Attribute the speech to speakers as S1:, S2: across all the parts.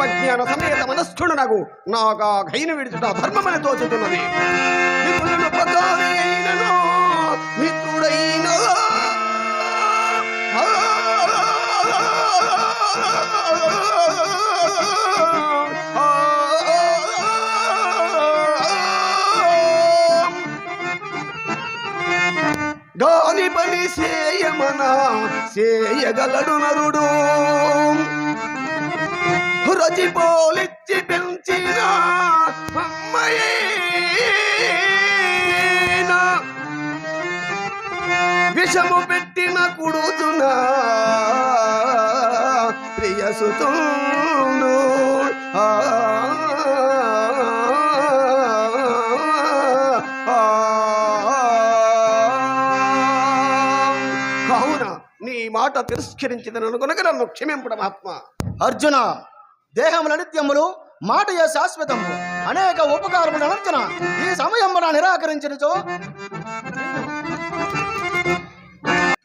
S1: ఆత్మజ్ఞాన సమేత మనస్కుడు నాకు నాగా. ఘైన విడుచుట ధర్మమని తోచుతున్నది. మిత్రులను పదారి అయినను మిత్రుడైన గాని పని చేయమనా చేయగలడు నరుడు. రచిపోలిచ్చి పెంచిన అమ్మయేనా విషము పెట్టిన కుడుతున్న ప్రియసుతుండు ఆ, కావున నీ మాట తిరస్కరించిందని కనుక నన్ను క్షమింపడం ఆత్మ
S2: అర్జున దేహముల నిత్యములు మాటయ శాశ్వతము? అనేక ఉపకారములు అనంతన ఈ సమయం నిరాకరించినచో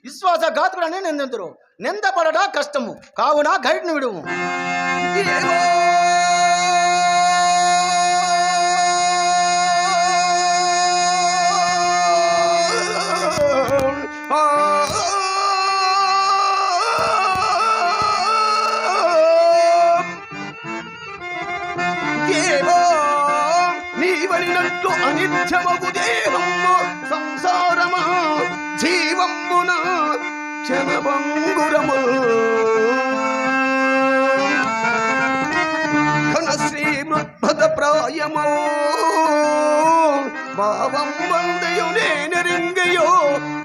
S2: విశ్వాస ఘాతుడని నిందితురు. నిందపడట కష్టము కావున గైడ్ను విడుము.
S1: నీవలినట్టు అనిత్యమగు దేహము సంసారమా జీవంబున క్షణభంగురము. ఘనశ్రీ మృద్భద ప్రాయమో భావం వందయు నేనరింగయో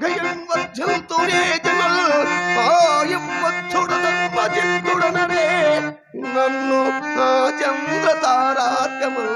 S1: గయం వర్జంతునే జనల్ పాయం వచ్చుడ తత్వచిత్తుడనరే నన్ను ఆ చంద్ర తారాత్యము